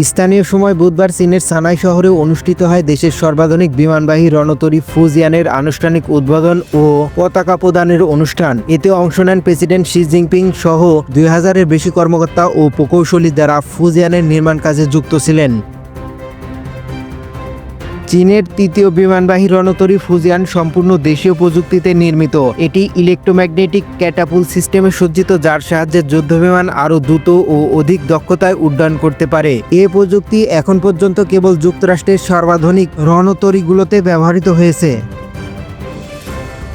স্থানীয় সময় বুধবার চীনের সানাই শহরে অনুষ্ঠিত হয় দেশের সর্বাধুনিক বিমানবাহী রণতরী ফুজিয়ানের আনুষ্ঠানিক উদ্বোধন ও পতাকা প্রদানের অনুষ্ঠান। এতে অংশ নেন প্রেসিডেন্ট শি জিনপিং সহ দুই হাজারের বেশি কর্মকর্তা ও প্রকৌশলী দ্বারা ফুজিয়ানের নির্মাণ কাজে যুক্ত ছিলেন। চীনের তৃতীয় বিমানবাহী রণতরী ফুজিয়ান সম্পূর্ণ দেশীয় প্রযুক্তিতে নির্মিত। এটি ইলেকট্রোম্যাগনেটিক ক্যাটাপুল সিস্টেমে সজ্জিত, যার সাহায্যে যুদ্ধবিমান আরও দ্রুত ও অধিক দক্ষতায় উড্ডয়ন করতে পারে। এ প্রযুক্তি এখন পর্যন্ত কেবল যুক্তরাষ্ট্রের সর্বাধুনিক রণতরীগুলোতে ব্যবহৃত হয়েছে।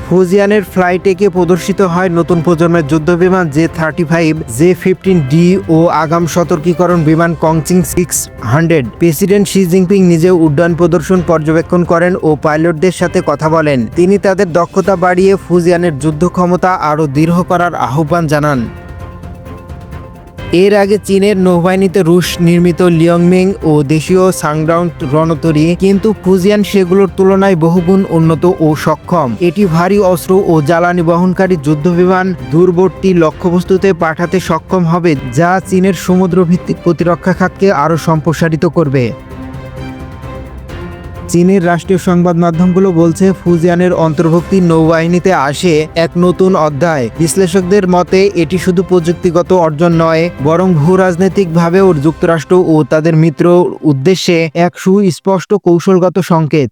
ফুজিয়ানের ফ্লাইটেকে প্রদর্শিত হয় নতুন প্রজন্মের যুদ্ধ বিমান J thirty five, J fifteen D ও আগাম সতর্কীকরণ বিমান Kongjing six hundred. President Xi Jinping নিজেও উড্ডয়ন প্রদর্শন পর্যবেক্ষণ করেন ও পাইলটদের সাথে কথা বলেন। তিনি তাদের দক্ষতা বাড়িয়ে ফুজিয়ানের যুদ্ধ ক্ষমতা আরও দৃঢ় করার আহ্বান জানান। এর আগে চীনের নৌবাহিনীতে রুশ নির্মিত লিয়ংমিং ও দেশীয় সাংগ্রাউন্ড রণতরী, কিন্তু ফুজিয়ান সেগুলোর তুলনায় বহুগুণ উন্নত ও সক্ষম। এটি ভারী অস্ত্র ও জ্বালানি বহনকারী যুদ্ধবিমান দূরবর্তী লক্ষ্যবস্তুতে পাঠাতে সক্ষম হবে, যা চীনের সমুদ্রভিত্তিক প্রতিরক্ষা খাতকে আরও সম্প্রসারিত করবে। চীনের রাষ্ট্রীয় সংবাদ মাধ্যমগুলো বলছে, ফুজিয়ানের অন্তর্ভুক্তি নৌবাহিনীতে আসে এক নতুন অধ্যায়। বিশ্লেষকদের মতে, এটি শুধু প্রযুক্তিগত অর্জন নয়, বরং ভূ রাজনৈতিকভাবেও যুক্তরাষ্ট্র ও তাদের মিত্র উদ্দেশ্যে এক সুস্পষ্ট কৌশলগত সংকেত।